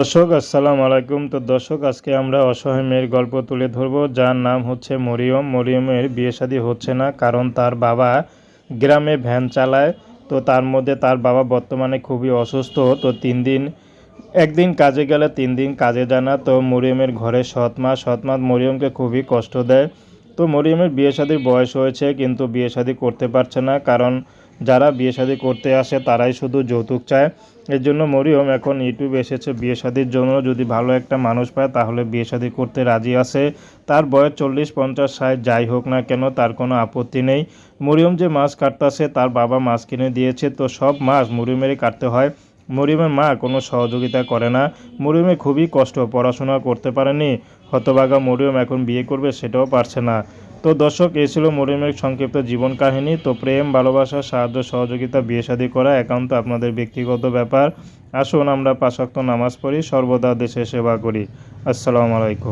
দর্শক, আসসালামু আলাইকুম। তো দর্শক, আজকে আমরা অসহায় মেয়ের গল্প তুলে ধরব, যার নাম হচ্ছে মরিয়ম। মরিয়মের বিয়ে শাদী হচ্ছে না, কারণ তার বাবা গ্রামে ভ্যান চালায়। তো তার মধ্যে তার বাবা বর্তমানে খুবই অসুস্থ। তো তিন দিন, একদিন কাজে গেলে তিন দিন কাজে জানা তো মরিয়মের ঘরে সৎ মা সৎ মা মরিয়মকে খুবই কষ্ট দেয়। তো মরিয়মের বিয়ে শাদীর বয়স হয়েছে, কিন্তু বিয়ে শাদী করতে পারছে না, কারণ যারা বিয়ে শাদী করতে আসে তারাই শুধু যৌতুক চায়। এর জন্য মরিয়ম এখন ইউটিউবে এসেছে বিয়ে শাদির জন্য। যদি ভালো একটা মানুষ পায় তাহলে বিয়ে শাদী করতে রাজি আছে। তার বয়স চল্লিশ, পঞ্চাশ, ষাট, যাই হোক না কেন তার কোনো আপত্তি নেই। মরিয়ম যে মাছ কাটতেছে তার বাবা মাছ কিনে দিয়েছে। তো সব মাছ মরিয়মেরই কাটতে হয়। মরিয়মের মা কোনো সহযোগিতা করে না। মরিয়মে খুবই কষ্ট, পড়াশোনা করতে পারেনি। হতবাগা মরিয়ম এখন বিয়ে করবে সেটাও পারছে না। তো দর্শক, এই ছিল মরিমের সংক্ষিপ্ত জীবন কাহিনী। তো প্রেম, ভালোবাসা, সাহায্য, সহযোগিতা, বিয়ে শাদী করা একান্ত আপনাদের ব্যক্তিগত ব্যাপার। আসুন আমরা পাশাক্ত নামাজ পড়ি, সর্বদা দেশে সেবা করি। আসসালামু আলাইকুম।